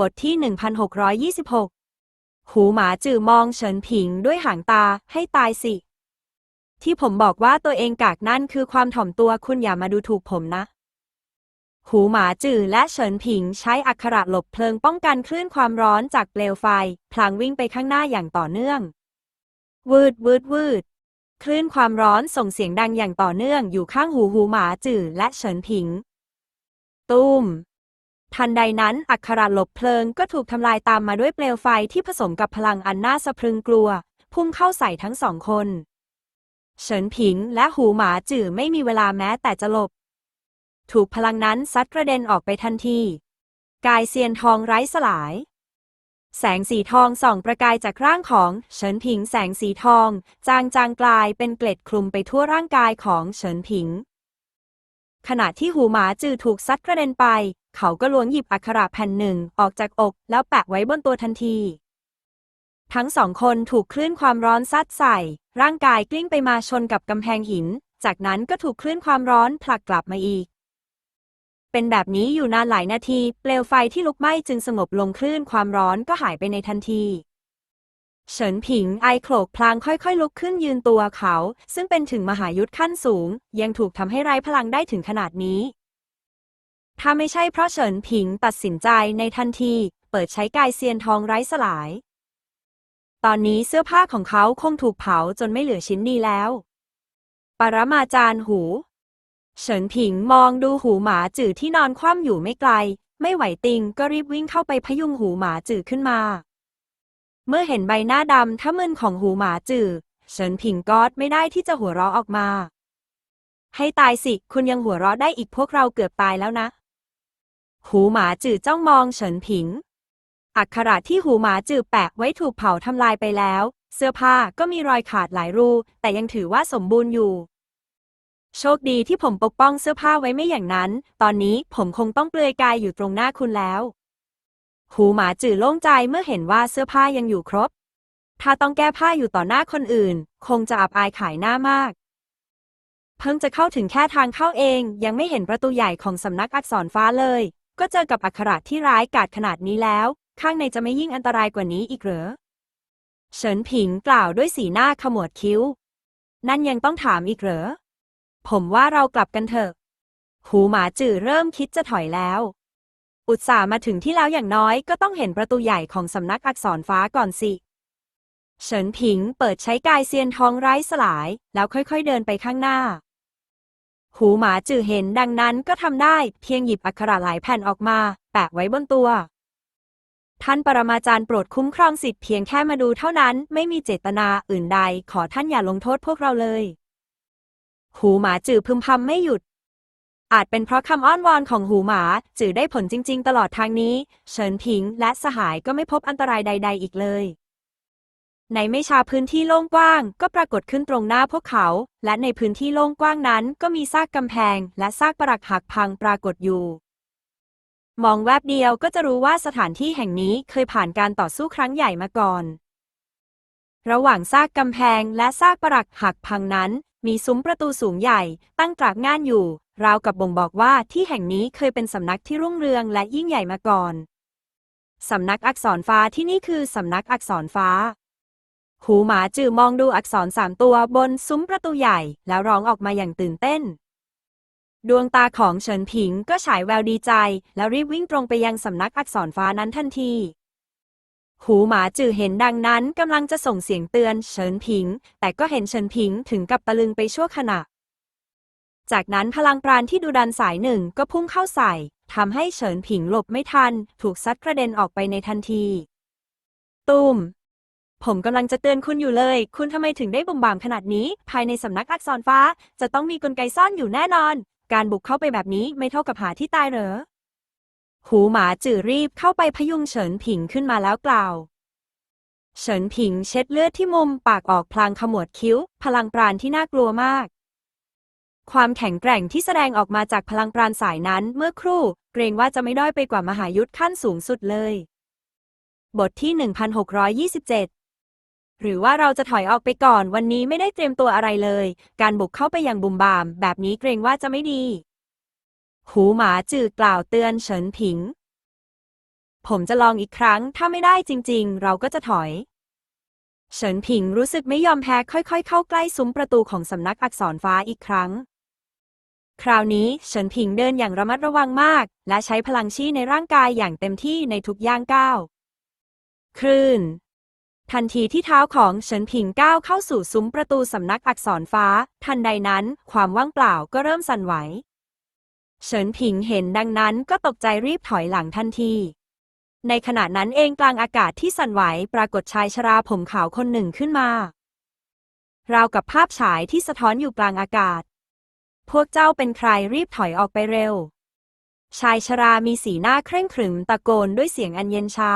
บทที่ 1626 หูหมาจื่อมองเฉินผิงด้วยหางตาให้ตายสิ ที่ผมบอกว่าตัวเองกากนั่นคือความถ่อมตัวคุณอย่ามาดูถูกผมนะ หูหมาจื่อและเฉินผิงใช้อักขระหลบเพลิงป้องกันคลื่นความร้อนจากเปลวไฟ พลางวิ่งไปข้างหน้าอย่างต่อเนื่อง วืดวืดวืดคลื่นความร้อนส่งเสียงดังอย่างต่อเนื่องอยู่ข้างหูหูหมาจื่อและเฉินผิงตูม ทันใดนั้น อักขระหลบเพลิงก็ถูกทำลายตามมาด้วยเปลวไฟที่ผสมกับพลังอันน่าสะพรึงกลัว พุ่งเข้าใส่ทั้งสองคน เฉินผิงและหูหมาจื่อไม่มีเวลาแม้แต่จะหลบ ถูกพลังนั้นซัดกระเด็นออกไปทันที กายเซียนทองไร้สลาย แสงสีทองส่องประกายจากร่างของเฉินผิงแสงสีทอง จางจางกลายเป็นเกล็ดคลุมไปทั่วร่างกายของเฉินผิงขณะที่หูหมาจือถูกซัดกระเด็นไป เขาก็ล้วงหยิบอักขระแผ่นหนึ่งออกจากอกแล้วแปะไว้บนตัวทันที ทั้งสองคนถูกคลื่นความร้อนซัดใส่ ร่างกายกลิ้งไปมาชนกับกำแพงหิน จากนั้นก็ถูกคลื่นความร้อนผลักกลับมาอีก เป็นแบบนี้อยู่นานหลายนาที เปลวไฟที่ลุกไหม้จึงสงบลงคลื่นความร้อนก็หายไปในทันทีเฉินผิงไอโขลกพลางค่อยๆ ลุกขึ้นยืนตัวเขา ซึ่งเป็นถึงมหายุทธขั้นสูง ยังถูกทำให้ไร้พลังได้ถึงขนาดนี้ ถ้าไม่ใช่เพราะเฉินผิงตัดสินใจในทันที เปิดใช้กายเซียนทองไร้สลาย ตอนนี้เสื้อผ้าของเขาคงถูกเผาจนไม่เหลือชิ้นดีแล้ว ปรมาจารย์หู เฉินผิงมองดูหูหมาจืดที่นอนคว่ำอยู่ไม่ไกล ไม่ไหวติงก็รีบวิ่งเข้าไปพยุงหูหมาจืดขึ้นมา เมื่อเห็นใบหน้าดำถ้ามึนของหูหมาจืดเฉินผิงกอดไม่ได้ที่จะหัวเราะออกมา ให้ตายสิ คุณยังหัวเราะได้อีกพวกเราเกือบตายแล้วนะ หูหมาจืดจ้องมองเฉินผิง อักขระที่หูหมาจืดแปะไว้ถูกเผาทำลายไปแล้ว เสื้อผ้าก็มีรอยขาดหลายรู แต่ยังถือว่าสมบูรณ์อยู่ โชคดีที่ผมปกป้องเสื้อผ้าไว้ไม่อย่างนั้น ตอนนี้ผมคงต้องเปลือยกายอยู่ตรงหน้าคุณแล้ว หูหมาจืดโล่งใจเมื่อเห็นว่าเสื้อผ้ายังอยู่ครบ ถ้าต้องแก้ผ้าอยู่ต่อหน้าคนอื่น คงจะอับอายขายหน้ามากเพิ่งจะเข้าถึงแค่ทางเข้าเอง ยังไม่เห็นประตูใหญ่ของสำนักอักษรฟ้าเลย ก็เจอกับอักขระที่ร้ายกาจขนาดนี้แล้ว ข้างในจะไม่ยิ่งอันตรายกว่านี้อีกเหรอ เฉินผิงกล่าวด้วยสีหน้าขมวดคิ้ว นั่นยังต้องถามอีกเหรอ ผมว่าเรากลับกันเถอะ หูหมาจื่อเริ่มคิดจะถอยแล้ว อุตส่าห์มาถึงที่แล้วอย่างน้อยก็ต้องเห็นประตูใหญ่ของสำนักอักษรฟ้าก่อนสิ เฉินผิงเปิดใช้กายเซียนทองไร้สลาย แล้วค่อยๆเดินไปข้างหน้า หูหมาจื่อเห็นดังนั้นก็ทำได้เพียงหยิบอักขระหลายแผ่นออกมา แปะไว้บนตัว ท่านปรมาจารย์โปรดคุ้มครองสิทธิ์เพียงแค่มาดูเท่านั้นไม่มีเจตนาอื่นใด ขอท่านอย่าลงโทษพวกเราเลย หูหมาจื่อพึมพำไม่หยุด อาจเป็นเพราะคำอ้อนวอนของหูหมาจื่อได้ผลจริง ๆ ตลอดทางนี้ เฉินผิงและสหายก็ไม่พบอันตรายใด ๆ อีกเลย ในไม่ช้าพื้นที่โล่งกว้าง ก็ปรากฏขึ้นตรงหน้าพวกเขา และในพื้นที่โล่งกว้างนั้น ก็มีซากกำแพง และซากปรักหักพังปรากฏอยู่ มองแวบเดียวก็จะรู้ว่าสถานที่แห่งนี้เคยผ่านการต่อสู้ครั้งใหญ่มาก่อน ระหว่างซากกำแพงและซากปรักหักพังนั้น มีซุ้มประตูสูงใหญ่ ตั้งตรากง่านอยู่ ราวกับบ่งบอกว่าที่แห่งนี้เคยเป็นสำนักที่รุ่งเรืองและยิ่งใหญ่มาก่อน สำนักอักษรฟ้าที่นี่คือสำนักอักษรฟ้า หูหมาจื่อมองดูอักษรสามตัวบนซุ้มประตูใหญ่ แล้วร้องออกมาอย่างตื่นเต้น ดวงตาของเฉินผิงก็ฉายแววดีใจ แล้วรีบวิ่งตรงไปยังสำนักอักษรฟ้านั้นทันที หูหมาจื่อเห็นดังนั้นกำลังจะส่งเสียงเตือนเฉินผิง แต่ก็เห็นเฉินผิงถึงกับตะลึงไปชั่วขณะ จากนั้นพลังปราณที่ดูดันสายหนึ่งก็พุ่งเข้าใส่ทำให้เฉินผิงหลบไม่ทัน ถูกซัดกระเด็นออกไปในทันทีตูม ผมกำลังจะเตือนคุณอยู่เลย คุณทำไมถึงได้บุ่มบ่ามขนาดนี้ ภายในสำนักอักษรฟ้า จะต้องมีกลไกซ่อนอยู่แน่นอน การบุกเข้าไปแบบนี้ไม่เท่ากับหาที่ตายเหรอ หูหมาจื่อรีบเข้าไปพยุงเฉินผิงขึ้นมาแล้วกล่าว เฉินผิงเช็ดเลือดที่มุมปากออกพลางขมวดคิ้ว พลังปราณที่น่ากลัวมาก ความแข็งแกร่งที่แสดงออกมาจากพลังปราณสายนั้นเมื่อครู่ เกรงว่าจะไม่ด้อยไปกว่ามหายุทธขั้นสูงสุดเลย บทที่ 1627 หรือว่าเราจะถอยออกไปก่อนวันนี้ไม่ได้เตรียมตัวอะไรเลย การบุกเข้าไปอย่างบุมบาม แบบนี้เกรงว่าจะไม่ดี หูหมาจือกล่าวเตือนเฉินผิง ผมจะลองอีกครั้ง ถ้าไม่ได้จริง ๆ เราก็จะถอย เฉินผิงรู้สึกไม่ยอมแพ้ค่อย ๆ เข้าใกล้ซุ้มประตูของสำนักอักษรฟ้าอีกครั้ง คราวนี้เฉินผิงเดินอย่างระมัดระวังมาก และใช้พลังชี่ในร่างกายอย่างเต็มที่ในทุกย่างก้าวคลื่น ทันทีที่เท้าของเฉินผิงก้าวเข้าสู่ซุ้มประตูสำนักอักษรฟ้า ทันใดนั้นความว่างเปล่าก็เริ่มสั่นไหว เฉินผิงเห็นดังนั้นก็ตกใจรีบถอยหลังทันที ในขณะนั้นเองกลางอากาศที่สั่นไหวปรากฏชายชราผมขาวคนหนึ่งขึ้นมาราวกับภาพฉายที่สะท้อนอยู่กลางอากาศ พวกเจ้าเป็นใครรีบถอยออกไปเร็ว ชายชรามีสีหน้าเคร่งขรึมตะโกนด้วยเสียงอันเย็นชา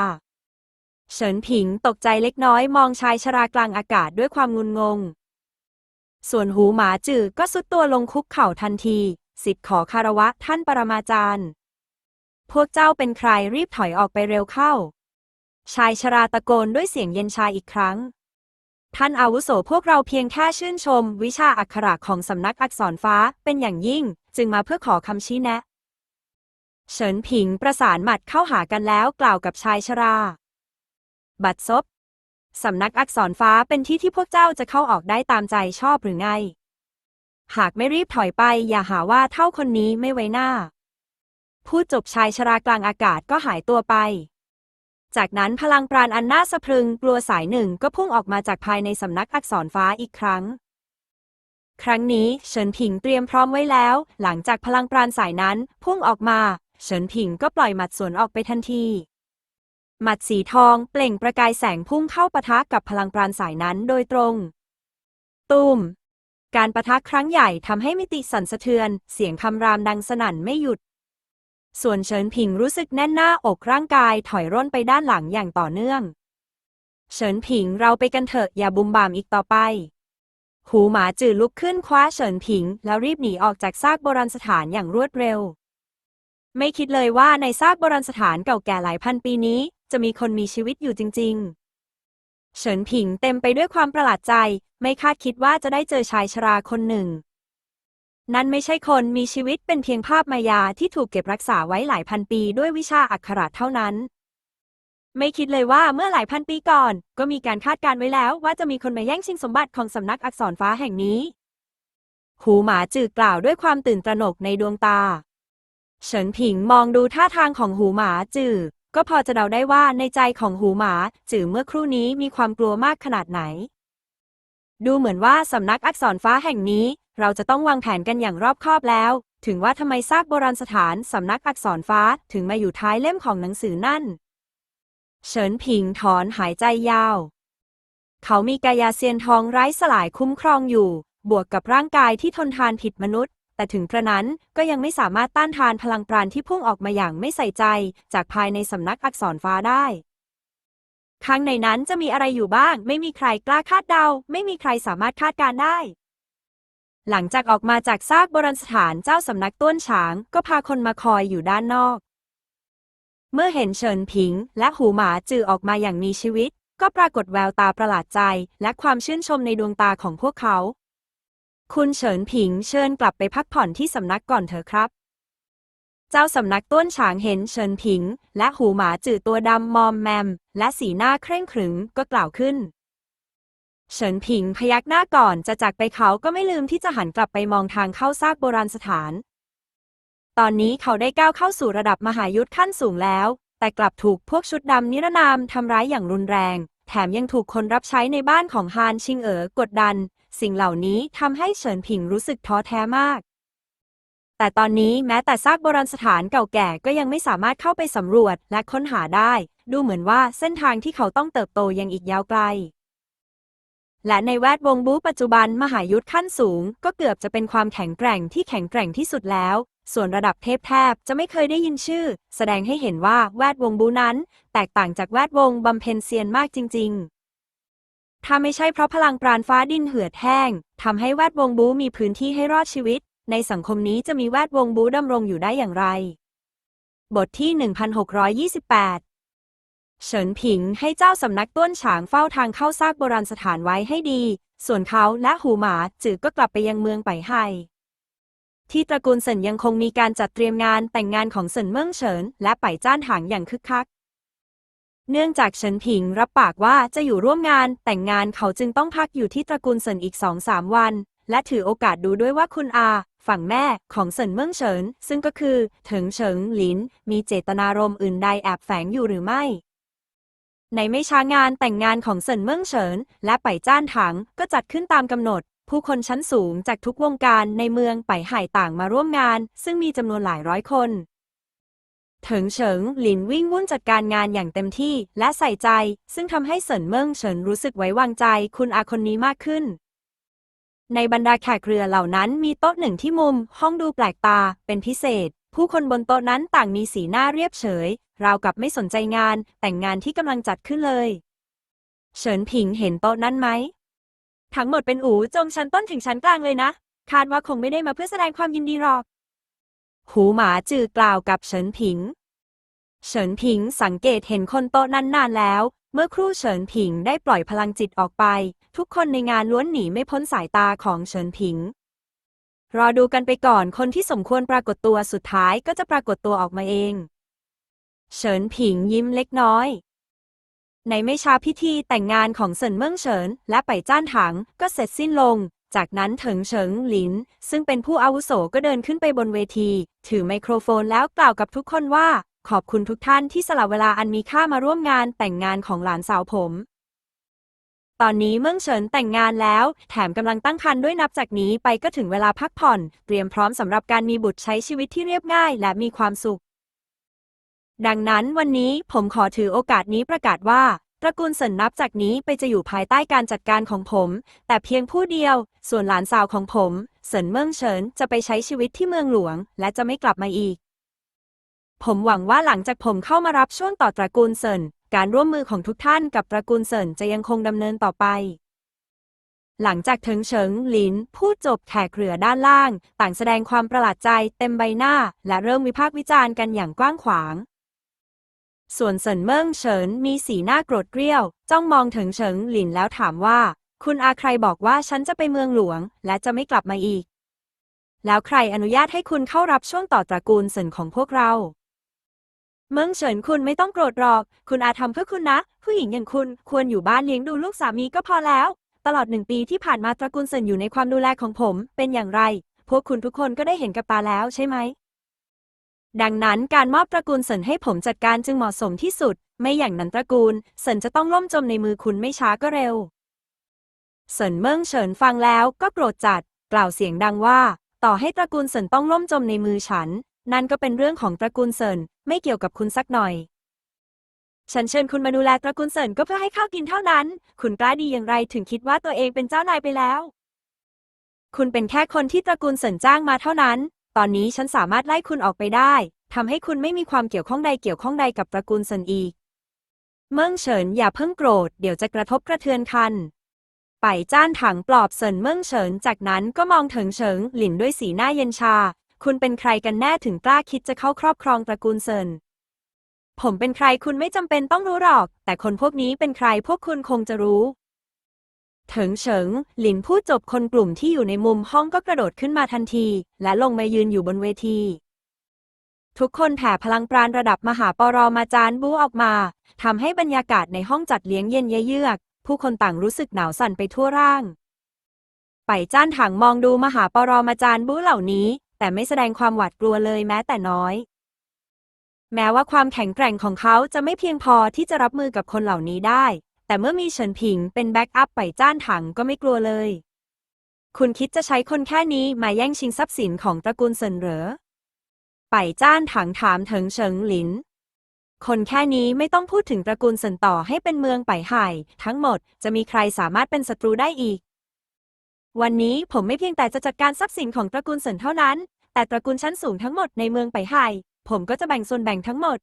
เฉินผิงตกใจเล็กน้อยมองชายชรากลางอากาศด้วยความงุนงง ส่วนหูหมาจือก็สุดตัวลงคุกเข่าทันที สิทธิ์ขอคารวะท่านปรมาจารย์ พวกเจ้าเป็นใครรีบถอยออกไปเร็วเข้า ชายชราตะโกนด้วยเสียงเย็นชาอีกครั้ง ท่านอาวุโสพวกเราเพียงแค่ชื่นชม วิชาอักขระของสำนักอักษรฟ้าเป็นอย่างยิ่ง จึงมาเพื่อขอคำชี้แนะ เฉินผิงประสานหมัดเข้าหากันแล้วกล่าวกับชายชรา บัดซบสำนักอักษรฟ้าเป็นที่ที่พวกเจ้าจะเข้าออกได้ตามใจชอบหรือไง หากไม่รีบถอยไปอย่าหาว่าเท่าคนนี้ไม่ไว้หน้า พูดจบชายชรากลางอากาศก็หายตัวไป จากนั้นพลังปราณอันน่าสะพรึงกลัวสายหนึ่งก็พุ่งออกมาจากภายในสำนักอักษรฟ้าอีกครั้ง ครั้งนี้เฉินผิงเตรียมพร้อมไว้แล้ว หลังจากพลังปราณสายนั้นพุ่งออกมา เฉินผิงก็ปล่อยหมัดสวนออกไปทันที หมัดสีทองเปล่งประกายแสงพุ่งเข้าปะทะกับพลังปราณสายนั้นโดยตรงตูมการปะทะครั้งใหญ่ทำให้มิติสั่นสะเทือน เสียงคำรามดังสนั่นไม่หยุด ส่วนเฉินผิงรู้สึกแน่นหน้าอกร่างกายถอยร่นไปด้านหลังอย่างต่อเนื่อง เฉินผิงเราไปกันเถอะอย่าบุมบามอีกต่อไป หูหมาจืดลุกขึ้นคว้าเฉินผิง แล้วรีบหนีออกจากซากโบราณสถานอย่างรวดเร็วไม่คิดเลยว่าในซากโบราณสถานเก่าแก่หลายพันปีนี้ จะมีคนมีชีวิตอยู่จริง ๆ เฉินผิงเต็มไปด้วยความประหลาดใจ ไม่คาดคิดว่าจะได้เจอชายชราคนหนึ่ง นั่นไม่ใช่คนมีชีวิตเป็นเพียงภาพมายาที่ถูกเก็บรักษาไว้หลายพันปีด้วยวิชาอักขระเท่านั้นไม่คิดเลยว่าเมื่อหลายพันปีก่อน ก็มีการคาดการไว้แล้วว่าจะมีคนมาแย่งชิงสมบัติของสำนักอักษรฟ้าแห่งนี้ หูหมาจืดกล่าวด้วยความตื่นตระหนกในดวงตา เฉินผิงมองดูท่าทางของหูหมาจืด ก็พอจะเดาได้ว่าในใจของหูหมาจืดเมื่อครู่นี้มีความกลัวมากขนาดไหน ดูเหมือนว่าสำนักอักษรฟ้าแห่งนี้ เราจะต้องวางแผนกันอย่างรอบคอบแล้ว ถึงว่าทำไมซากโบราณสถานสำนักอักษรฟ้าถึงมาอยู่ท้ายเล่มของหนังสือนั่น เฉินผิงถอนหายใจยาว เขามีกายาเซียนทองไร้สลายคุ้มครองอยู่ บวกกับร่างกายที่ทนทานผิดมนุษย์ แต่ถึงกระนั้นก็ยังไม่สามารถต้านทานพลังปราณที่พุ่งออกมาอย่างไม่ใส่ใจ จากภายในสำนักอักษรฟ้าได้ข้างในนั้นจะมีอะไรอยู่บ้าง ไม่มีใครกล้าคาดเดา ไม่มีใครสามารถคาดการได้ หลังจากออกมาจากซากโบราณสถานเจ้าสำนักต้วนฉาง ก็พาคนมาคอยอยู่ด้านนอก เมื่อเห็นเฉินผิง และหูหมาจือออกมาอย่างมีชีวิต ก็ปรากฏแววตาประหลาดใจ และความชื่นชมในดวงตาของพวกเขา คุณเฉินผิงเชิญกลับไปพักผ่อนที่สำนักก่อนเถอะครับ เจ้าสำนักต้นฉางเห็นเฉินผิง และหูหมาจืดตัวดำมอมแมม และสีหน้าเคร่งขรึมก็กล่าวขึ้น เฉินผิงพยักหน้าก่อนจะจากไปเขาก็ไม่ลืมที่จะหันกลับไปมองทางเข้าซากโบราณสถาน ตอนนี้เขาได้ก้าวเข้าสู่ระดับมหายุทธขั้นสูงแล้ว แต่กลับถูกพวกชุดดำนิรนามทำร้ายอย่างรุนแรง แถมยังถูกคนรับใช้ในบ้านของฮานชิงเอ๋อกดดัน สิ่งเหล่านี้ทำให้เฉินผิงรู้สึกท้อแท้มาก แต่ตอนนี้แม้แต่ซากโบราณสถานเก่าแก่ก็ยังไม่สามารถเข้าไปสำรวจและค้นหาได้ ดูเหมือนว่าเส้นทางที่เขาต้องเติบโตยังอีกยาวไกล และในแวดวงบู๊ปัจจุบันมหายุทธขั้นสูง ก็เกือบจะเป็นความแข็งแกร่งที่แข็งแกร่งที่สุดแล้ว ส่วนระดับเทพแทบจะไม่เคยได้ยินชื่อ แสดงให้เห็นว่าแวดวงบูนั้น แตกต่างจากแวดวงบำเพ็ญเซียนมากจริง ๆ ถ้าไม่ใช่เพราะพลังปราณฟ้าดินเหือดแห้งทำให้แวดวงบูมีพื้นที่ให้รอดชีวิต ในสังคมนี้จะมีแวดวงบูดำรงอยู่ได้อย่างไร บทที่ 1628เฉินผิงให้เจ้าสำนักต้นฉางเฝ้าทางเข้าซากโบราณสถานไว้ให้ดี ส่วนเขาและหูหมาจือก็กลับไปยังเมืองไปไห่ ที่ตระกูลเซินยังคงมีการจัดเตรียมงานแต่งงานของเซินเมิ่งเฉิน และไปจ้านถางอย่างคึกคัก เนื่องจากเฉินผิงรับปากว่าจะอยู่ร่วมงานแต่งงานเขาจึงต้องพักอยู่ที่ตระกูลเซินอีกสองสามวัน และถือโอกาสดูด้วยว่าคุณอา ฝั่งแม่ของเซินเมืองเฉิน ซึ่งก็คือเถิงเฉิงหลิน มีเจตนารมณ์อื่นใดแอบแฝงอยู่หรือไม่ในไม่ช้างานแต่งงานของเซินเมืองเฉิน และไปจ้านถังก็จัดขึ้นตามกำหนด ผู้คนชั้นสูงจากทุกวงการในเมืองไปหายต่างมาร่วมงาน ซึ่งมีจำนวนหลายร้อยคน เถิงเฉิงหลินวิ่งวุ่นจัดการงานอย่างเต็มที่และใส่ใจ ซึ่งทำให้เสินเมิ่งเฉินรู้สึกไว้วางใจคุณอาคนนี้มากขึ้น ในบรรดาแขกเรือเหล่านั้นมีโต๊ะหนึ่งที่มุม ห้องดูแปลกตาเป็นพิเศษ ผู้คนบนโต๊ะนั้นต่างมีสีหน้าเรียบเฉย ราวกับไม่สนใจงานแต่งงานที่กำลังจัดขึ้นเลย เฉินผิงเห็นโต๊ะนั้นไหม ทั้งหมดเป็นอูจงชั้นต้นถึงชั้นกลางเลยนะ คาดว่าคงไม่ได้มาเพื่อแสดงความยินดีหรอก หูหมาจือกล่าวกับเฉินผิง เฉินผิงสังเกตเห็นคนโต๊ะนั้นนานแล้ว เมื่อครู่เฉินผิงได้ปล่อยพลังจิตออกไป ทุกคนในงานล้วนหนีไม่พ้นสายตาของเฉินผิง รอดูกันไปก่อนคนที่สมควรปรากฏตัวสุดท้ายก็จะปรากฏตัวออกมาเอง เฉินผิงยิ้มเล็กน้อย ในไม่ช้าพิธีแต่งงานของเซินเมิ่งเฉิน และไปจ้านถังก็เสร็จสิ้นลง จากนั้นเถิงเฉิงหลิน ซึ่งเป็นผู้อาวุโสก็เดินขึ้นไปบนเวที ถือไมโครโฟนแล้วกล่าวกับทุกคนว่า ขอบคุณทุกท่านที่สละเวลาอันมีค่ามาร่วมงานแต่งงานของหลานสาวผม ตอนนี้เมิ่งเฉินแต่งงานแล้ว แถมกำลังตั้งครรภ์ด้วยนับจากนี้ไปก็ถึงเวลาพักผ่อน เตรียมพร้อมสำหรับการมีบุตรใช้ชีวิตที่เรียบง่าย และมีความสุข ดังนั้นวันนี้ผมขอถือโอกาสนี้ประกาศว่า ตระกูลเสินนับจากนี้ไปจะอยู่ภายใต้การจัดการของผม แต่เพียงผู้เดียว ส่วนหลานสาวของผมเสินเมิ่งเฉินจะไปใช้ชีวิตที่เมืองหลวง และจะไม่กลับมาอีก ผมหวังว่าหลังจากผมเข้ามารับช่วงต่อตระกูลเซินการร่วมมือของทุกท่านกับตระกูลเซินจะยังคงดำเนินต่อไป หลังจากเถิงเฉิงหลิน พูดจบแขกเรือด้านล่าง ต่างแสดงความประหลาดใจเต็มใบหน้า และเริ่มวิพากษ์วิจารณ์กันอย่างกว้างขวาง ส่วนเซินเมิ่งเฉินมีสีหน้าโกรธเกรี้ยว จ้องมองถิงเฉิงหลินแล้วถามว่า คุณอาใครบอกว่าฉันจะไปเมืองหลวง และจะไม่กลับมาอีก แล้วใครอนุญาตให้คุณเข้ารับช่วงต่อตระกูลเซินของพวกเราเมิงเฉินคุณไม่ต้องโกรธหรอก คุณอาทำเพื่อคุณนะ ผู้หญิงอย่างคุณควรอยู่บ้านเลี้ยงดูลูกสามีก็พอแล้ว ตลอดหนึ่งปีที่ผ่านมาตระกูลเซินอยู่ในความดูแลของผม เป็นอย่างไร พวกคุณทุกคนก็ได้เห็นกับตาแล้วใช่ไหม ดังนั้นการมอบตระกูลเซินให้ผมจัดการจึงเหมาะสมที่สุด ไม่อย่างนั้นตระกูลเซินจะต้องล่มจมในมือคุณไม่ช้าก็เร็วเซินเมิงเฉินฟังแล้วก็โกรธจัด กล่าวเสียงดังว่า ต่อให้ตระกูลเซินต้องล่มจมในมือฉัน นั่นก็เป็นเรื่องของตระกูลเซินไม่เกี่ยวกับคุณสักหน่อย ฉันเชิญคุณมาดูแลตระกูลเซินก็เพื่อให้ข้าวกินเท่านั้น คุณกล้าดีอย่างไรถึงคิดว่าตัวเองเป็นเจ้านายไปแล้ว คุณเป็นแค่คนที่ตระกูลเซินจ้างมาเท่านั้น ตอนนี้ฉันสามารถไล่คุณออกไปได้ทำให้คุณไม่มีความเกี่ยวข้องใดเกี่ยวข้องใดกับตระกูลเซินอีกเมิ่งเฉินอย่าเพิ่งโกรธ เดี๋ยวจะกระทบกระเทือนคัน ไปจ้านถังปลอบเซินเมิ่งเฉิน จากนั้นก็มองเถิงเฉิงหลินด้วยสีหน้าเย็นชา คุณเป็นใครกันแน่ถึงกล้าคิดจะเข้าครอบครองตระกูลเซิน ผมเป็นใครคุณไม่จำเป็นต้องรู้หรอก แต่คนพวกนี้เป็นใครพวกคุณคงจะรู้ เถิงเฉิง หลินพูดจบคนกลุ่มที่อยู่ในมุมห้องก็กระโดดขึ้นมาทันที และลงมายืนอยู่บนเวที ทุกคนแผ่พลังปราณระดับมหาปรมาจารย์บูออกมาทำให้บรรยากาศในห้องจัดเลี้ยงเย็นเยือก ผู้คนต่างรู้สึกหนาวสั่นไปทั่วร่าง ไปจ้านถังมองดูมหาปรมาจารย์บูเหล่านี้ แต่ไม่แสดงความหวาดกลัวเลยแม้แต่น้อย แม้ว่าความแข็งแกร่งของเขาจะไม่เพียงพอที่จะรับมือกับคนเหล่านี้ได้ แต่เมื่อมีเฉินผิงเป็นแบ็กอัพไปจ้านถังก็ไม่กลัวเลย คุณคิดจะใช้คนแค่นี้มาแย่งชิงทรัพย์สินของตระกูลเซินเหรอ ไปจ้านถังถามเถิงเฉิงหลิน คนแค่นี้ไม่ต้องพูดถึงตระกูลเซินต่อให้เป็นเมืองไปไห่ทั้งหมดจะมีใครสามารถเป็นศัตรูได้อีก วันนี้ผมไม่เพียงแต่จะจัดการทรัพย์สินของตระกูลเซินเท่านั้น แต่ตระกูลชั้นสูงทั้งหมดในเมืองไปไห่ผมก็จะแบ่งส่วนแบ่งทั้งหมด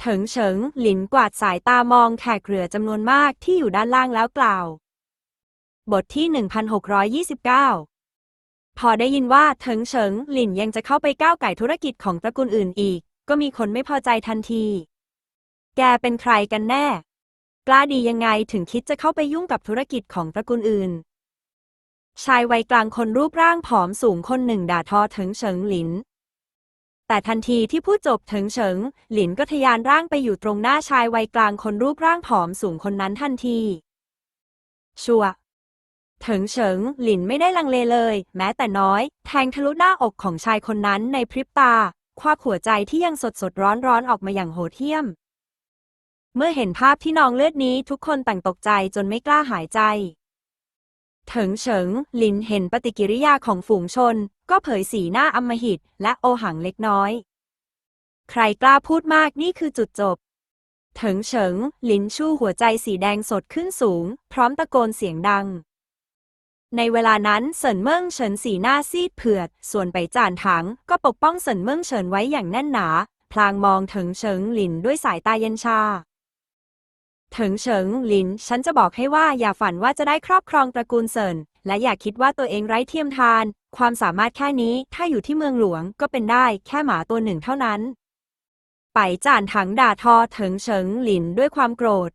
เถิงเฉิง หลินกวาดสายตามองแขกเรือจำนวนมากที่อยู่ด้านล่างแล้วกล่าว บทที่ 1629 พอได้ยินว่าเถิงเฉิง หลินยังจะเข้าไปก้าวไก่ธุรกิจของตระกูลอื่นอีก ก็มีคนไม่พอใจทันที แกเป็นใครกันแน่ กล้าดียังไงถึงคิดจะเข้าไปยุ่งกับธุรกิจของตระกูลอื่น ชายวัยกลางคนรูปร่างผอมสูงคนหนึ่งด่าทอเถิงเฉิงหลิน แต่ทันทีที่พูดจบถิงเฉิง หลินก็ทะยานร่างไปอยู่ตรงหน้าชายวัยกลางคนรูปร่างผอมสูงคนนั้นทันที ชัวเถิงเฉิง หลินไม่ได้ลังเลเลย แม้แต่น้อย แทงทะลุหน้าอกของชายคนนั้นในพริบตา ควักหัวใจที่ยังสดสดร้อนร้อนออกมาอย่างโหดเหี้ยม เมื่อเห็นภาพที่นองเลือดนี้ทุกคนต่างตกใจจนไม่กล้าหายใจ เถิงเฉิง ลินเห็นปฏิกิริยาของฝูงชน ก็เผยสีหน้าอำมหิตและโอหังเล็กน้อย ใครกล้าพูดมากนี่คือจุดจบ เถิงเฉิง ลินชู่หัวใจสีแดงสดขึ้นสูง พร้อมตะโกนเสียงดัง ในเวลานั้นเซินเมิ่งเฉินสีหน้าซีดเผือด ส่วนไปจานถัง ก็ปกป้องเซินเมิ่งเฉินไว้อย่างแน่นหนา พลางมองเถิงเฉิงลินด้วยสายตาเย็นชา เถิงเฉิงหลิน ฉันจะบอกให้ว่าอย่าฝันว่าจะได้ครอบครองตระกูลเซินและอย่าคิดว่าตัวเองไร้เทียมทาน ความสามารถแค่นี้ถ้าอยู่ที่เมืองหลวงก็เป็นได้แค่หมาตัวหนึ่งเท่านั้น ไปจานถังด่าทอเถิงเฉิงหลินด้วยความโกรธ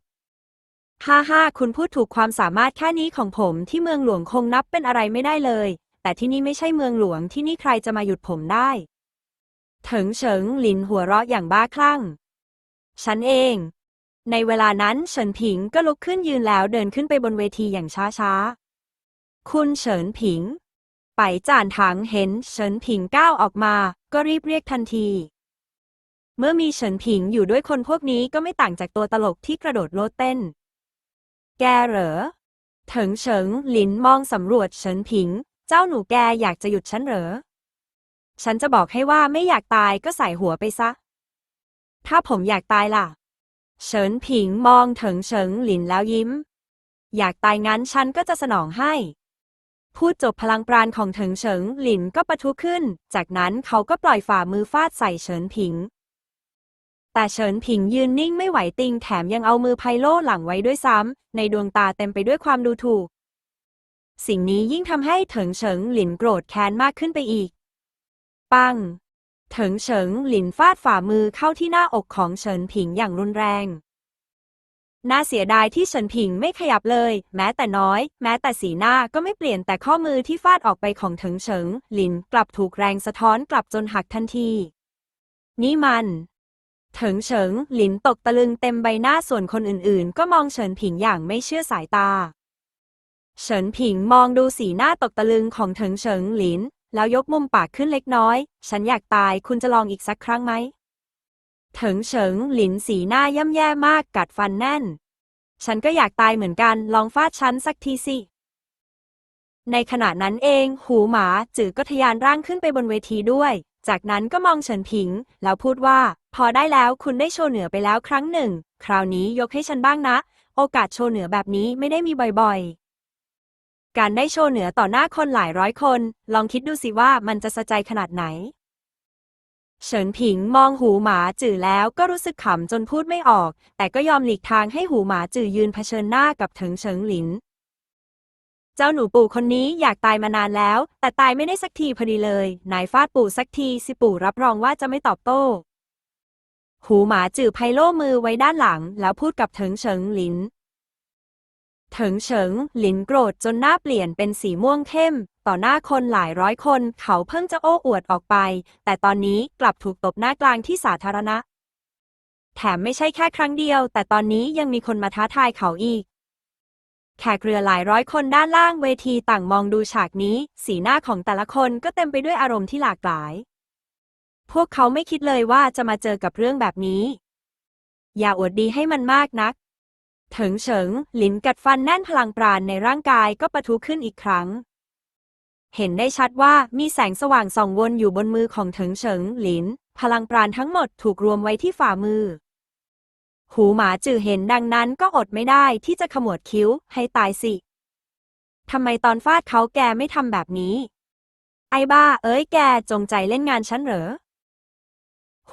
ฮ่าฮ่าคุณพูดถูกความสามารถแค่นี้ของผมที่เมืองหลวงคงนับเป็นอะไรไม่ได้เลย แต่ที่นี่ไม่ใช่เมืองหลวงที่นี่ใครจะมาหยุดผมได้เถิงเฉิงหลินหัวเราะอย่างบ้าคลั่ง ฉันเอง ในเวลานั้นเฉินผิงก็ลุกขึ้นยืนแล้วเดินขึ้นไปบนเวทีอย่างช้าๆ คุณเฉินผิง ไปจานถังเห็นเฉินผิงก้าวออกมา ก็รีบเรียกทันที เมื่อมีเฉินผิงอยู่ด้วยคนพวกนี้ก็ไม่ต่างจากตัวตลกที่กระโดดโลดเต้น แกเหรอเถิงเฉิงหลินมองสำรวจเฉินผิง เจ้าหนูแกอยากจะหยุดฉันเหรอ ฉันจะบอกให้ว่าไม่อยากตายก็ใส่หัวไปซะ ถ้าผมอยากตายล่ะ เฉินผิงมองเถิงเฉิงหลินแล้วยิ้ม อยากตายงั้นฉันก็จะสนองให้ พูดจบพลังปราณของเถิงเฉิงหลินก็ปะทุขึ้น จากนั้นเขาก็ปล่อยฝ่ามือฟาดใส่เฉินผิง แต่เฉินผิงยืนนิ่งไม่ไหวติงแถมยังเอามือไพโล่หลังไว้ด้วยซ้ำ ในดวงตาเต็มไปด้วยความดูถูก สิ่งนี้ยิ่งทำให้เถิงเฉิงหลินโกรธแค้นมากขึ้นไปอีก ปัง เถิงเฉิงหลินฟาดฝ่ามือเข้าที่หน้าอกของเฉินผิงอย่างรุนแรง น่าเสียดายที่เฉินผิงไม่ขยับเลย แม้แต่น้อย แม้แต่สีหน้าก็ไม่เปลี่ยนแต่ข้อมือที่ฟาดออกไปของเถิงเฉิงหลินกลับถูกแรงสะท้อนกลับจนหักทันที นี่มันเถิงเฉิงหลินตกตะลึงเต็มใบหน้าส่วนคนอื่นๆ ก็มองเฉินผิงอย่างไม่เชื่อสายตา เฉินผิงมองดูสีหน้าตกตะลึงของเถิงเฉิงหลิน แล้วยกมุมปากขึ้นเล็กน้อย ฉันอยากตายคุณจะลองอีกสักครั้งไหมเถิงเฉิงหลินสีหน้าย่ำแย่มากกัดฟันแน่น ฉันก็อยากตายเหมือนกันลองฟาดฉันสักทีสิ ในขณะนั้นเอง หูหมาจือก็ทยานร่างขึ้นไปบนเวทีด้วย จากนั้นก็มองเฉินผิง แล้วพูดว่า พอได้แล้วคุณได้โชว์เหนือไปแล้วครั้งหนึ่ง คราวนี้ยกให้ฉันบ้างนะ โอกาสโชว์เหนือแบบนี้ไม่ได้มีบ่อยๆ การได้โชว์เหนือต่อหน้าคนหลายร้อยคน ลองคิดดูสิว่ามันจะสะใจขนาดไหน เฉินผิงมองหูหมาจื่อแล้วก็รู้สึกขำจนพูดไม่ออก แต่ก็ยอมหลีกทางให้หูหมาจื่อยืนเผชิญหน้ากับเถิงเฉิงหลิน เจ้าหนูปู่คนนี้อยากตายมานานแล้ว แต่ตายไม่ได้สักทีพอดีเลย นายฟาดปู่สักทีสิปู่รับรองว่าจะไม่ตอบโต้ หูหมาจื่อไพโล่มือไว้ด้านหลัง แล้วพูดกับเถิงเฉิงหลิน เถิงเฉิง หลินโกรธจนหน้าเปลี่ยนเป็นสีม่วงเข้ม ต่อหน้าคนหลายร้อยคน เขาเพิ่งจะโอ้อวดออกไป แต่ตอนนี้กลับถูกตบหน้ากลางที่สาธารณะ แถมไม่ใช่แค่ครั้งเดียว แต่ตอนนี้ยังมีคนมาท้าทายเขาอีก แขกเรือหลายร้อยคนด้านล่างเวทีต่างมองดูฉากนี้ สีหน้าของแต่ละคนก็เต็มไปด้วยอารมณ์ที่หลากหลาย พวกเขาไม่คิดเลยว่าจะมาเจอกับเรื่องแบบนี้ อย่าอวดดีให้มันมากนัก เถิงเฉิง หลินกัดฟันแน่นพลังปราณในร่างกายก็ปะทุขึ้นอีกครั้ง เห็นได้ชัดว่ามีแสงสว่างส่องวนอยู่บนมือของเถิงเฉิง หลิน พลังปราณทั้งหมดถูกรวมไว้ที่ฝ่ามือ หูหมาจื่อเห็นดังนั้นก็อดไม่ได้ที่จะขมวดคิ้วให้ตายสิทำไมตอนฟาดเขาแกไม่ทำแบบนี้ ไอ้บ้า เอ้ยแกจงใจเล่นงานฉันเหรอ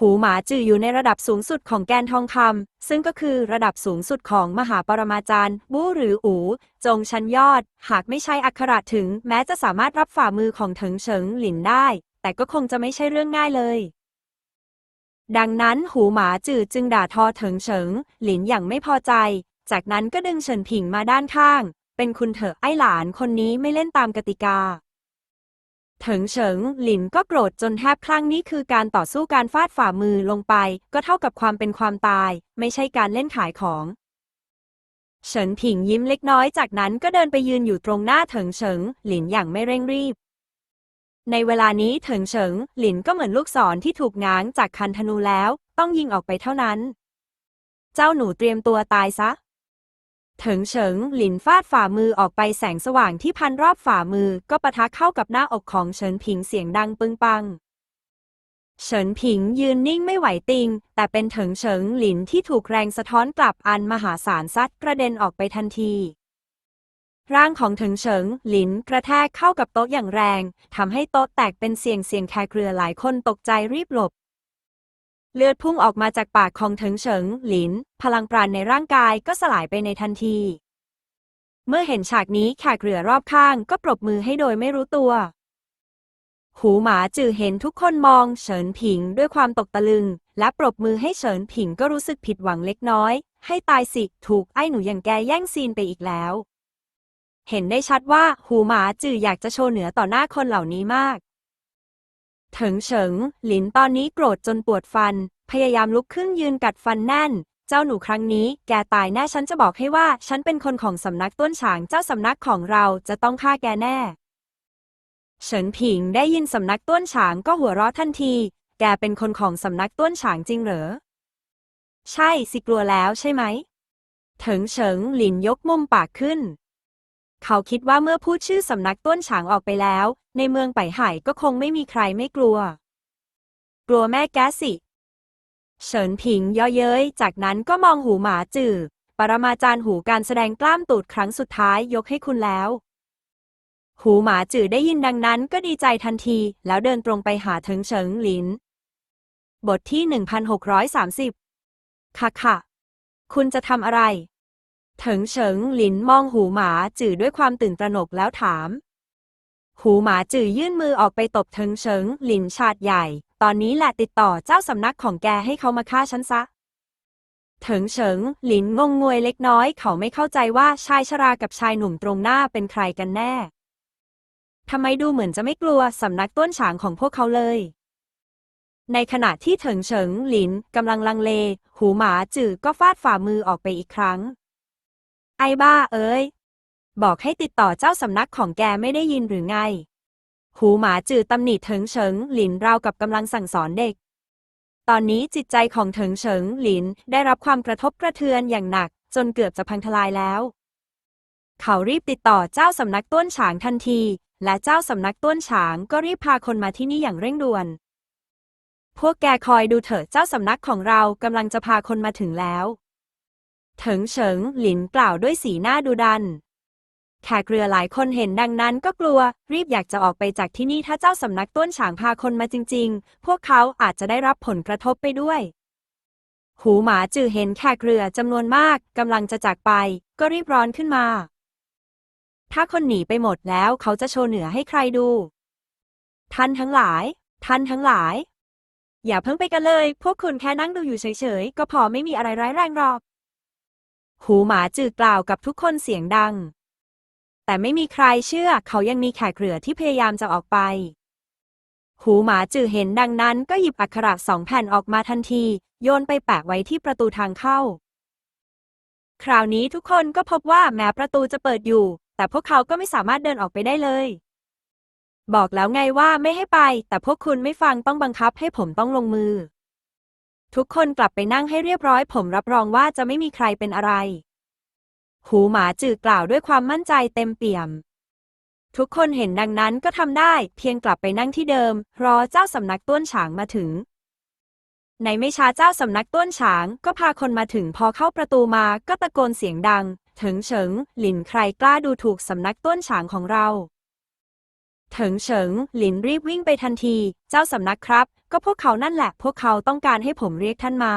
หูหมาจื่ออยู่ในระดับสูงสุดของแกนทองคำซึ่งก็คือระดับสูงสุดของมหาปรมาจารย์ บู้หรืออู จงชั้นยอด หากไม่ใช่อักขระถึง แม้จะสามารถรับฝ่ามือของเถิงเฉิงหลินได้ แต่ก็คงจะไม่ใช่เรื่องง่ายเลย ดังนั้นหูหมาจื่อจึงด่าทอเถิงเฉิง หลินอย่างไม่พอใจ จากนั้นก็ดึงเฉินผิงมาด้านข้าง เป็นคุณเถอะไอหลานคนนี้ไม่เล่นตามกติกา เถิงเฉิง หลินก็โกรธจนแทบคลั่งนี่คือการต่อสู้การฟาดฝ่ามือลงไป ก็เท่ากับความเป็นความตาย ไม่ใช่การเล่นขายของ เฉินผิงยิ้มเล็กน้อยจากนั้นก็เดินไปยืนอยู่ตรงหน้าเถิงเฉิง หลินอย่างไม่เร่งรีบ ในเวลานี้เถิงเฉิง หลินก็เหมือนลูกศรที่ถูกง้างจากคันธนูแล้ว ต้องยิงออกไปเท่านั้น เจ้าหนูเตรียมตัวตายซะ เถิงเฉิงหลินฟาดฝ่ามือออกไปแสงสว่างที่พันรอบฝ่ามือก็ปะทะเข้ากับหน้าอกของเฉินผิงเสียงดังปึงปัง เฉินผิงยืนนิ่งไม่ไหวติง แต่เป็นเถิงเฉิงหลินที่ถูกแรงสะท้อนกลับอันมหาศาลซัดกระเด็นออกไปทันทีร่างของเถิงเฉิงหลินกระแทกเข้ากับโต๊ะอย่างแรงทำให้โต๊ะแตกเป็นเสียงเสียงแคเครือหลายคนตกใจรีบหลบ เลือดพุ่งออกมาจากปากของเถิงเฉิง หลิน พลังปราณในร่างกายก็สลายไปในทันที เมื่อเห็นฉากนี้แขกเรือรอบข้างก็ปรบมือให้โดยไม่รู้ตัว หูหมาจือเห็นทุกคนมองเฉินผิงด้วยความตกตะลึง และปรบมือให้เฉินผิงก็รู้สึกผิดหวังเล็กน้อย ให้ตายสิถูกไอ้หนูอย่างแกแย่งซีนไปอีกแล้ว เห็นได้ชัดว่าหูหมาจืออยากจะโชว์เหนือต่อหน้าคนเหล่านี้มาก เถิงเฉิง หลินตอนนี้โกรธจนปวดฟัน พยายามลุกขึ้นยืนกัดฟันแน่น เจ้าหนูครั้งนี้ แกตายแน่ฉันจะบอกให้ว่า ฉันเป็นคนของสำนักต้นฉางเจ้าสำนักของเราจะต้องฆ่าแกแน่ เฉินผิงได้ยินสำนักต้นฉางก็หัวเราะทันที แกเป็นคนของสำนักต้นฉางจริงเหรอ ใช่สิกลัวแล้วใช่ไหมเถิงเฉิงหลินยกมุมปากขึ้น เขาคิดว่าเมื่อพูดชื่อสำนักต้นฉางออกไปแล้ว ในเมืองไปไห่ก็คงไม่มีใครไม่กลัว กลัวแม่แกสิ เฉินผิงย่อเย้ย จากนั้นก็มองหูหมาจื่อ ปรมาจารย์หูการแสดงกล้ามตูดครั้งสุดท้ายยกให้คุณแล้ว หูหมาจื่อได้ยินดังนั้นก็ดีใจทันที แล้วเดินตรงไปหาเถิงเฉิงหลิน บทที่ 1630ค่ะค่ะ คุณจะทำอะไร เถิงเฉิงหลินมองหูหมาจื่อด้วยความตื่นตระหนกแล้วถาม หูหมาจื่อยื่นมือออกไปตบเถิงเฉิงหลินชาดใหญ่ ตอนนี้แหละติดต่อเจ้าสำนักของแกให้เขามาฆ่าฉันซะ เถิงเฉิงหลินงงงวยเล็กน้อย เขาไม่เข้าใจว่าชายชรากับชายหนุ่มตรงหน้าเป็นใครกันแน่ทำไมดูเหมือนจะไม่กลัวสำนักต้นฉางของพวกเขาเลย ในขณะที่เถิงเฉิงหลินกำลังลังเล หูหมาจื่อก็ฟาดฝ่ามือออกไปอีกครั้ง ไอ้บ้าเอ้ย บอกให้ติดต่อเจ้าสำนักของแกไม่ได้ยินหรือไง หูหมาจืดตำหนิเถิงเฉิงหลินราวกับกำลังสั่งสอนเด็ก ตอนนี้จิตใจของเถิงเฉิงหลินได้รับความกระทบกระเทือนอย่างหนัก จนเกือบจะพังทลายแล้ว เขารีบติดต่อเจ้าสำนักต้นฉางทันที และเจ้าสำนักต้นฉางก็รีบพาคนมาที่นี่อย่างเร่งด่วน พวกแกคอยดูเถอะเจ้าสำนักของเรากำลังจะพาคนมาถึงแล้ว เถิงเฉิงหลินกล่าวด้วยสีหน้าดูดันแขกเรือหลายคนเห็นดังนั้นก็กลัว รีบอยากจะออกไปจากที่นี่ถ้าเจ้าสำนักต้นฉางพาคนมาจริง ๆ พวกเขาอาจจะได้รับผลกระทบไปด้วย หูหมาจือเห็นแขกเรือจำนวนมากกำลังจะจากไป ก็รีบร้อนขึ้นมา ถ้าคนหนีไปหมดแล้วเขาจะโชว์เหนือให้ใครดู ท่านทั้งหลาย ท่านทั้งหลาย อย่าเพิ่งไปกันเลย พวกคุณแค่นั่งดูอยู่เฉยๆ ก็พอไม่มีอะไรร้ายแรงหรอก หูหมาจืดกล่าวกับทุกคนเสียงดัง แต่ไม่มีใครเชื่อเขายังมีแขกเรือที่พยายามจะออกไป หูหมาจือเห็นดังนั้นก็หยิบอักขระสองแผ่นออกมาทันที โยนไปแปะไว้ที่ประตูทางเข้า คราวนี้ทุกคนก็พบว่าแม้ประตูจะเปิดอยู่ แต่พวกเขาก็ไม่สามารถเดินออกไปได้เลย บอกแล้วไงว่าไม่ให้ไป แต่พวกคุณไม่ฟังต้องบังคับให้ผมต้องลงมือ ทุกคนกลับไปนั่งให้เรียบร้อย ผมรับรองว่าจะไม่มีใครเป็นอะไร หูหมาจืดกล่าวด้วยความมั่นใจเต็มเปี่ยม ทุกคนเห็นดังนั้นก็ทำได้ เพียงกลับไปนั่งที่เดิม รอเจ้าสำนักต้นฉางมาถึง ในไม่ช้าเจ้าสำนักต้นฉางก็พาคนมาถึงพอเข้าประตูมาก็ตะโกนเสียงดังถิงเฉิง หลินใครกล้าดูถูกสำนักต้นฉางของเรา เถิงเฉิง หลินรีบวิ่งไปทันที เจ้าสำนักครับ ก็พวกเขานั่นแหละ พวกเขาต้องการให้ผมเรียกท่านมา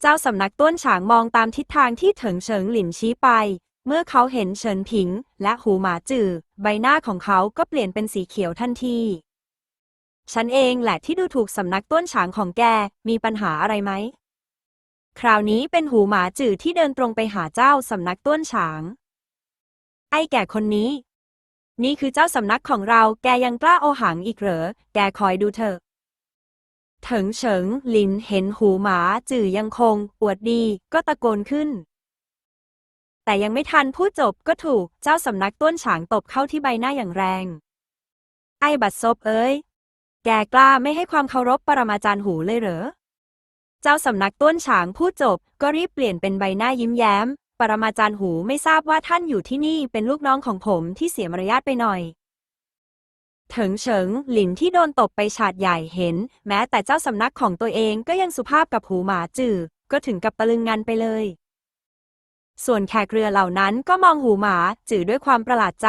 เจ้าสำนักต้นฉางมองตามทิศทางที่เถิงเฉิงหลินชี้ไป เมื่อเขาเห็นเฉินผิง และหูหมาจื่อใบหน้าของเขาก็เปลี่ยนเป็นสีเขียวทันที ฉันเองแหละที่ดูถูกสำนักต้นฉางของแก มีปัญหาอะไรไหม คราวนี้เป็นหูหมาจื่อที่เดินตรงไปหาเจ้าสำนักต้นฉาง ไอ้แก่คนนี้ นี่คือเจ้าสำนักของเรา แกยังกล้าโอหังอีกเหรอ แกคอยดูเถอะเถิงเฉิง ลินเห็นหูหมาจื่อยังคงอวดดี ก็ตะโกนขึ้น แต่ยังไม่ทันพูดจบก็ถูกเจ้าสำนักต้นฉางตบเข้าที่ใบหน้าอย่างแรง ไอ้บัดซบเอ้ย แกกล้าไม่ให้ความเคารพปรมาจารย์หูเลยเหรอ เจ้าสำนักต้นฉางพูดจบก็รีบเปลี่ยนเป็นใบหน้ายิ้มแย้ม ปรมาจารย์หูไม่ทราบว่าท่านอยู่ที่นี่เป็นลูกน้องของผมที่เสียมารยาทไปหน่อยเถิงเฉิง หลินที่โดนตบไปฉาดใหญ่เห็น แม้แต่เจ้าสำนักของตัวเองก็ยังสุภาพกับหูหมาจื่อ ก็ถึงกับตะลึงงันไปเลย ส่วนแขกเรือเหล่านั้นก็มองหูหมาจื่อด้วยความประหลาดใจ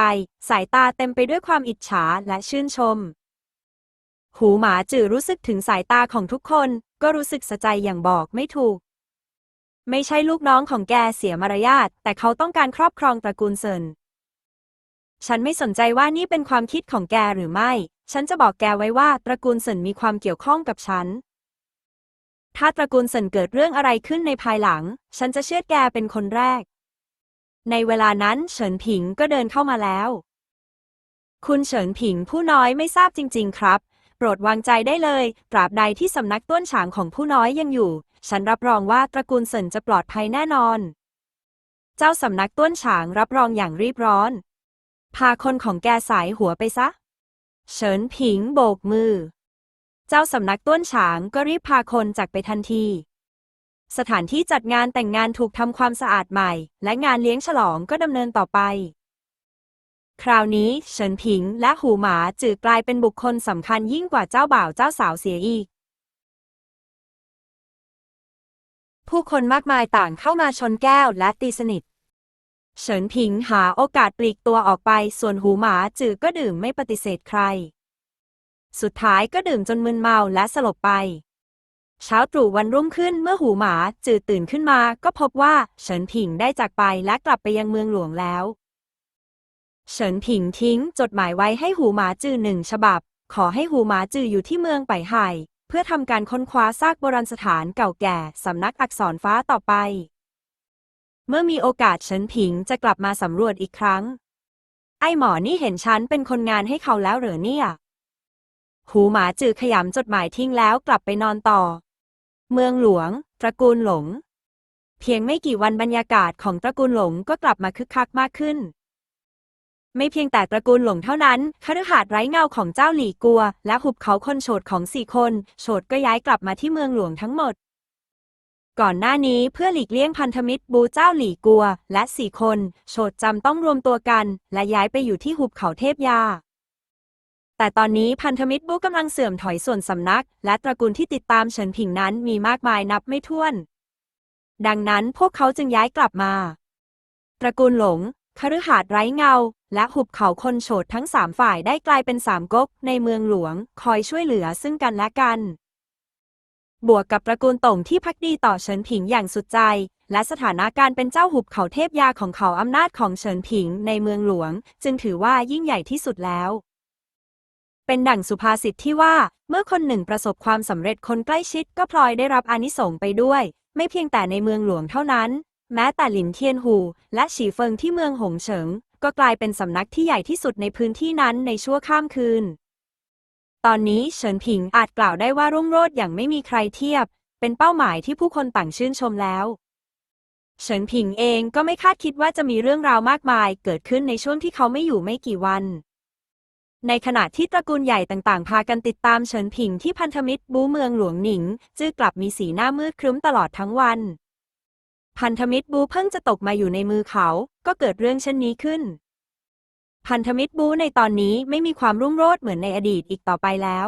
สายตาเต็มไปด้วยความอิจฉาและชื่นชม หูหมาจื่อรู้สึกถึงสายตาของทุกคน ก็รู้สึกสะใจอย่างบอกไม่ถูก ไม่ใช่ลูกน้องของแกเสียมารยาท แต่เขาต้องการครอบครองตระกูลเซิน ฉันไม่สนใจว่านี่เป็นความคิดของแกหรือไม่ ฉันจะบอกแกไว้ว่าตระกูลเซินมีความเกี่ยวข้องกับฉัน ถ้าตระกูลเซินเกิดเรื่องอะไรขึ้นในภายหลัง ฉันจะเชื่อแกเป็นคนแรก ในเวลานั้นเฉินผิงก็เดินเข้ามาแล้ว คุณเฉินผิงผู้น้อยไม่ทราบจริง ๆ ครับ โปรดวางใจได้เลย ตราบใดที่สำนักต้นฉางของผู้น้อยยังอยู่ ฉันรับรองว่าตระกูลเซินจะปลอดภัยแน่นอน เจ้าสำนักต้วนฉางรับรองอย่างรีบร้อน พาคนของแกสายหัวไปซะ เฉินผิงโบกมือ เจ้าสำนักต้วนฉางก็รีบพาคนจากไปทันที สถานที่จัดงานแต่งงานถูกทำความสะอาดใหม่ และงานเลี้ยงฉลองก็ดำเนินต่อไปคราวนี้เฉินผิงและหูหมาจือกลายเป็นบุคคลสำคัญยิ่งกว่าเจ้าบ่าวเจ้าสาวเสียอีก ผู้คนมากมายต่างเข้ามาชนแก้วและตีสนิท เฉินผิงหาโอกาสปลีกตัวออกไป ส่วนหูหมาจือก็ดื่มไม่ปฏิเสธใคร สุดท้ายก็ดื่มจนมึนเมาและสลบไป เช้าตรู่วันรุ่งขึ้นเมื่อหูหมาจือตื่นขึ้นมาก็พบว่าเฉินผิงได้จากไปและกลับไปยังเมืองหลวงแล้วเฉินผิงทิ้งจดหมายไว้ให้หูหมาจือหนึ่งฉบับ ขอให้หูหมาจืออยู่ที่เมืองไปไห่ เพื่อทำการค้นคว้าซากโบราณสถานเก่าแก่สำนักอักษรฟ้าต่อไป เมื่อมีโอกาสเฉินผิงจะกลับมาสำรวจอีกครั้ง ไอ้หมอนี่เห็นฉันเป็นคนงานให้เขาแล้วเหรอเนี่ย หูหมาจือขยำจดหมายทิ้งแล้วกลับไปนอนต่อ เมืองหลวง ตระกูลหลง เพียงไม่กี่วันบรรยากาศของตระกูลหลงก็กลับมาคึกคักมากขึ้น ไม่เพียงแต่ตระกูลหลงเท่านั้นคฤหาสน์ไร้เงาของเจ้าหลี่กัว และหุบเขาคนโฉดของสี่คน โฉดก็ย้ายกลับมาที่เมืองหลวงทั้งหมด ก่อนหน้านี้เพื่อหลีกเลี่ยงพันธมิตรบูเจ้าหลี่กัว และสี่คน โฉดจำต้องรวมตัวกัน และย้ายไปอยู่ที่หุบเขาเทพยา แต่ตอนนี้พันธมิตรบูกำลังเสื่อมถอยส่วนสำนัก และตระกูลที่ติดตามเฉินผิงนั้นมีมากมายนับไม่ถ้วน ดังนั้นพวกเขาจึงย้ายกลับมาตระกูลหลง คฤหาสน์ไร้เงา และหุบเขาคนโฉดทั้งสามฝ่ายได้กลายเป็นสามก๊กในเมืองหลวง คอยช่วยเหลือซึ่งกันและกัน บวกกับตระกูลต่งที่พักดีต่อเฉินผิงอย่างสุดใจ และสถานะการเป็นเจ้าหุบเขาเทพยาของเขาอำนาจของเฉินผิงในเมืองหลวง จึงถือว่ายิ่งใหญ่ที่สุดแล้ว เป็นดั่งสุภาษิตที่ว่า เมื่อคนหนึ่งประสบความสำเร็จคนใกล้ชิดก็พลอยได้รับอานิสงส์ไปด้วย ไม่เพียงแต่ในเมืองหลวงเท่านั้น แม้แต่หลินเทียนหู และฉีเฟิงที่เมืองหงเฉิง ก็กลายเป็นสำนักที่ใหญ่ที่สุดในพื้นที่นั้นในชั่วข้ามคืน ตอนนี้เฉินผิงอาจกล่าวได้ว่ารุ่งโรจน์อย่างไม่มีใครเทียบ เป็นเป้าหมายที่ผู้คนต่างชื่นชมแล้วเฉินผิงเองก็ไม่คาดคิดว่าจะมีเรื่องราวมากมายเกิดขึ้นในช่วงที่เขาไม่อยู่ไม่กี่วัน ในขณะที่ตระกูลใหญ่ต่างๆ พากันติดตามเฉินผิงที่พันธมิตรบูเมืองหลวงหนิง จื้อกลับมีสีหน้ามืดครึ้มตลอดทั้งวัน พันธมิตรบูเพิ่งจะตกมาอยู่ในมือเขา ก็เกิดเรื่องเช่นนี้ขึ้น พันธมิตรบูในตอนนี้ไม่มีความรุ่งโรจน์เหมือนในอดีตอีกต่อไปแล้ว